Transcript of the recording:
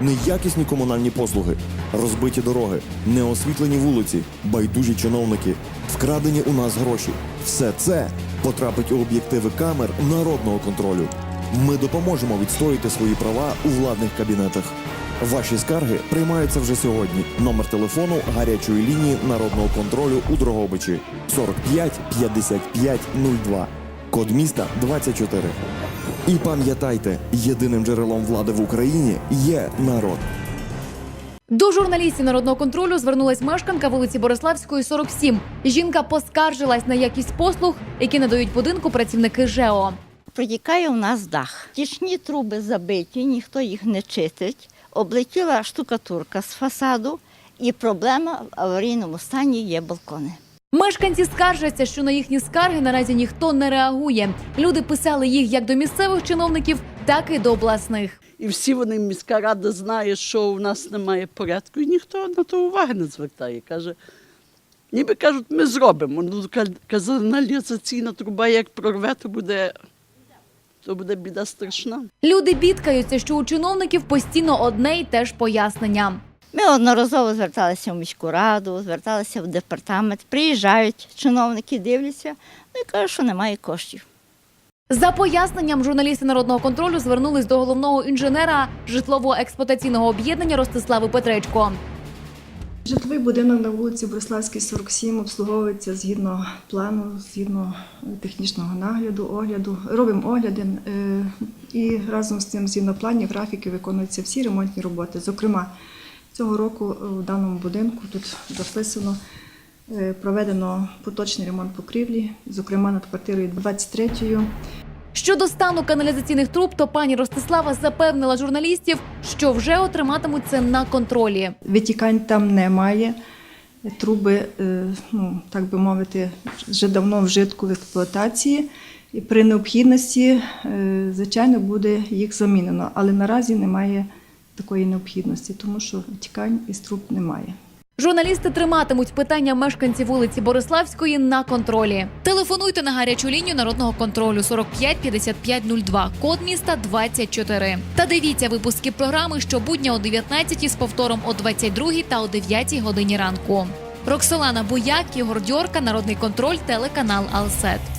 неякісні комунальні послуги, розбиті дороги, неосвітлені вулиці, байдужі чиновники, вкрадені у нас гроші. Все це потрапить у об'єктиви камер народного контролю. Ми допоможемо відстояти свої права у владних кабінетах. Ваші скарги приймаються вже сьогодні. Номер телефону гарячої лінії народного контролю у Дрогобичі 45 55 02. Код міста 24. І пам'ятайте, єдиним джерелом влади в Україні є народ. До журналістів народного контролю звернулась мешканка вулиці Бориславської, 47. Жінка поскаржилась на якість послуг, які надають будинку працівники ЖЕО. Протікає у нас дах. Тічні труби забиті, ніхто їх не чистить. Облетіла штукатурка з фасаду, і проблема в аварійному стані є балкони. Мешканці скаржаться, що на їхні скарги наразі ніхто не реагує. Люди писали їх як до місцевих чиновників, так і до обласних. І всі вони міська рада знає, що у нас немає порядку, і ніхто на то уваги не звертає. Каже, ніби кажуть, ми зробимо. Ну, каналізаційна труба, як прорве, то буде, то буде біда страшна. Люди бідкаються, що у чиновників постійно одне й те ж пояснення. Ми одноразово зверталися в міську раду, зверталися в департамент. Приїжджають чиновники, дивляться, ну і кажуть, що немає коштів. За поясненням журналісти народного контролю звернулись до головного інженера житлово-експлуатаційного об'єднання Ростислави Петречко. Житловий будинок на вулиці Бориславській, 47 обслуговується згідно плану, згідно технічного нагляду, огляду. Робимо огляди е, і разом з тим, згідно планів, графіки виконуються всі ремонтні роботи. Зокрема, цього року в даному будинку тут записано. е, Проведено поточний ремонт покрівлі, зокрема над квартирою 23 Щодо стану каналізаційних труб, то пані Ростислава запевнила журналістів, що вже отриматимуть це на контролі. Витікань там немає. Труби, е, ну так би мовити, вже давно вжитку в експлуатації. І при необхідності, е, звичайно, буде їх замінено. Але наразі немає такої необхідності, тому що витікань із труб немає. Журналісти триматимуть питання мешканців вулиці Бориславської на контролі. Телефонуйте на гарячу лінію народного контролю 45 55 02, код міста 24. Та дивіться випуски програми щобудня о 19 з повтором о 22 та о 9 годині ранку. Роксолана Буяк, Ігор Дьорка, Народний контроль, телеканал Алсет.